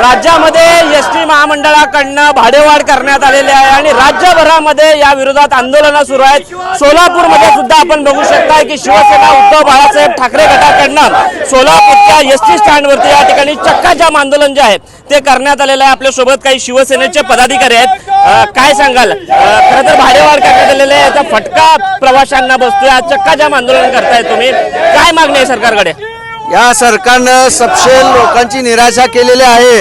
राज्यामध्ये S T महामंडळाकडनं भाडेवाढ करण्यात आलेली आहे आणि राज्यभरामध्ये या विरोधात आंदोलनं सुरू आहेत. सोलापूरमध्ये सुद्धा आपण बघू शकता की शिवसेना उद्धव बाळासाहेब ठाकरे गटाकडनं सोलापूरच्या एस टी स्टँडवरती या ठिकाणी चक्काजाम आंदोलन जे आहे ते करण्यात आलेलं आहे. आपल्यासोबत काही शिवसेनेचे पदाधिकारी आहेत. काय सांगाल? खरं तर भाडेवाढ करण्यात आलेले आहे. याचा फटका प्रवाशांना बसतोय. चक्काजाम आंदोलन करताय तुम्ही. काय मागणी आहे सरकारकडे? या सरकारनं सपशेल लोकांची निराशा केलेली आहे.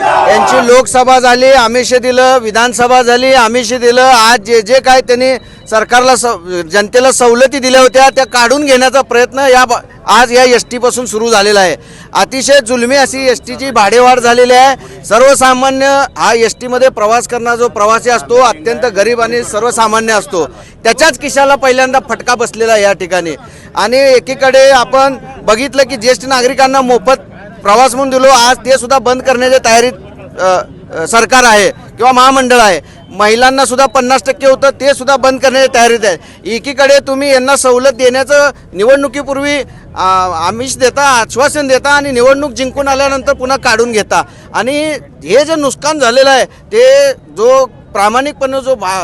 यांची लोकसभा झाली आमिष दिलं विधानसभा झाली आमिष दिलं. आज जे जे काय त्यांनी सरकारला स- जनतेला सवलती दिल्या होत्या त्या काढून घेण्याचा प्रयत्न या आज या एस टीपासून सुरू झालेला आहे. अतिशय जुलमी अशी एस टीची भाडेवाढ झालेली आहे. सर्वसामान्य हा एस टीमध्ये प्रवास करणारा जो प्रवासी असतो अत्यंत गरीब आणि सर्वसामान्य असतो. त्याच्याच किशाला पहिल्यांदा फटका बसलेला आहे या ठिकाणी. आणि एकीकडे आपण बघितलं की ज्येष्ठ नागरिकांना मोफत प्रवास म्हणून दिलो आज ते सुद्धा बंद करण्याच्या तयारीत सरकार आहे किंवा महामंडळ आहे. महिलांना सुद्धा पन्नास टक्के होतं ते सुद्धा बंद करण्याच्या तयारीत आहे. एकीकडे तुम्ही यांना सवलत देण्याचं निवडणुकीपूर्वी आमिष देता आश्वासन देता आणि निवडणूक जिंकून आल्यानंतर पुन्हा काढून घेता. आणि हे जे नुकसान झालेलं आहे ते जो प्रामाणिकपणे जो भा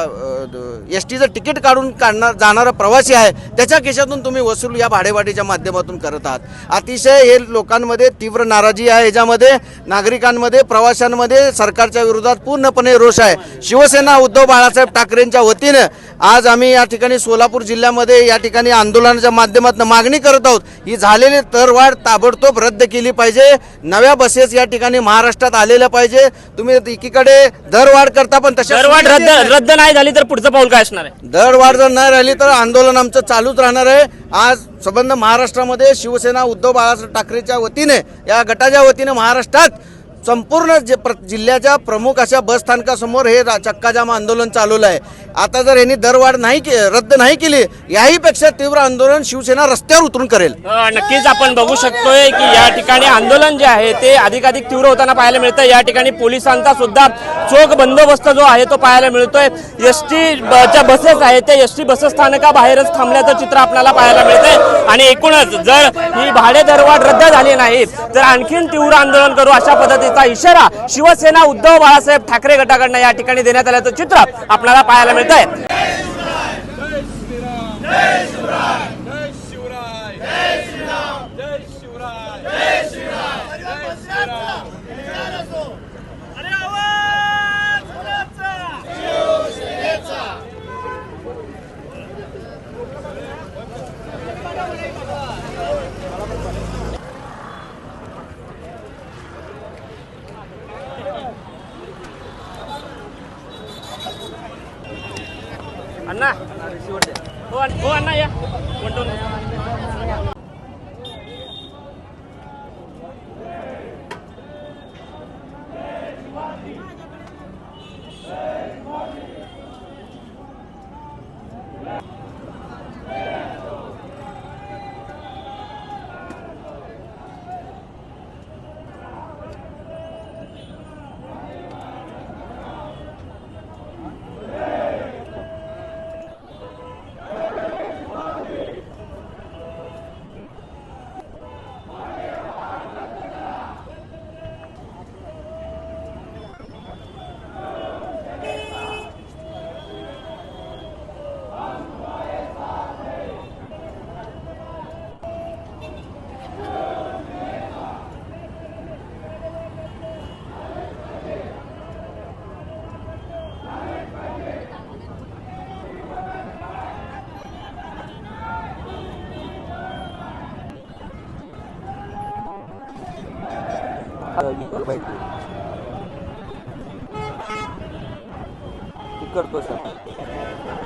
एस टीचं तिकीट काढून काढणार जाणारा प्रवासी आहे त्याच्या खिशातून तुम्ही वसूल या भाडेवाढीच्या माध्यमातून करत आहात. अतिशय हे लोकांमध्ये तीव्र नाराजी आहे. याच्यामध्ये नागरिकांमध्ये प्रवाशांमध्ये सरकारच्या विरोधात पूर्णपणे रोष आहे. शिवसेना उद्धव बाळासाहेब ठाकरेंच्या वतीनं आज आम्ही या ठिकाणी सोलापूर जिल्ह्यामध्ये या ठिकाणी आंदोलनाच्या माध्यमातून मागणी करत आहोत. ही झालेली तरवाढ ताबडतोब रद्द केली पाहिजे. नव्या बसेस या ठिकाणी महाराष्ट्रात आलेल्या पाहिजे. तुम्ही एकीकडे दरवाढ करता पण तशा दरवाढ रद्द. रद्द नाही झाली तर पुढचं पाऊल काय असणार आहे दरवाढ जर नाही राहिली तर आंदोलन आमचं चालूच राहणार आहे आज संबंध महाराष्ट्रामध्ये शिवसेना उद्धव बाळासाहेब ठाकरेच्या वतीने या गटाच्या वतीने महाराष्ट्रात संपूर्ण जे प्र जिल्ह्याच्या प्रमुख अशा बस स्थानकासमोर हे चक्काजाम आंदोलन चालवलं आहे. आता जर यांनी दरवाढ नाही के रद्द नाही केली याहीपेक्षा तीव्र आंदोलन शिवसेना रस्त्यावर उतरून करेल. नक्कीच आपण बघू शकतोय की या ठिकाणी आंदोलन जे आहे ते अधिकाधिक तीव्र होताना पाहायला मिळतं या ठिकाणी पोलिसांचा सुद्धा चोख बंदोबस्त जो आहे तो पाहायला मिळतोय. एस टी च्या बसेस आहेत त्या एस टी बस स्थानकाबाहेरच थांबल्याचं चित्र आपल्याला पाहायला मिळतंय. आणि एकूणच जर ही भाडे दरवाढ रद्द झाली नाही तर आणखीन तीव्र आंदोलन करू अशा पद्धतीचा इशारा शिवसेना उद्धव बाळासाहेब ठाकरे गटाकडनं या ठिकाणी देण्यात आल्याचं चित्र आपल्याला पाहायला मिळतंय. आहे हो, अण्णा. हो अण्णा. या. कोण करतो सर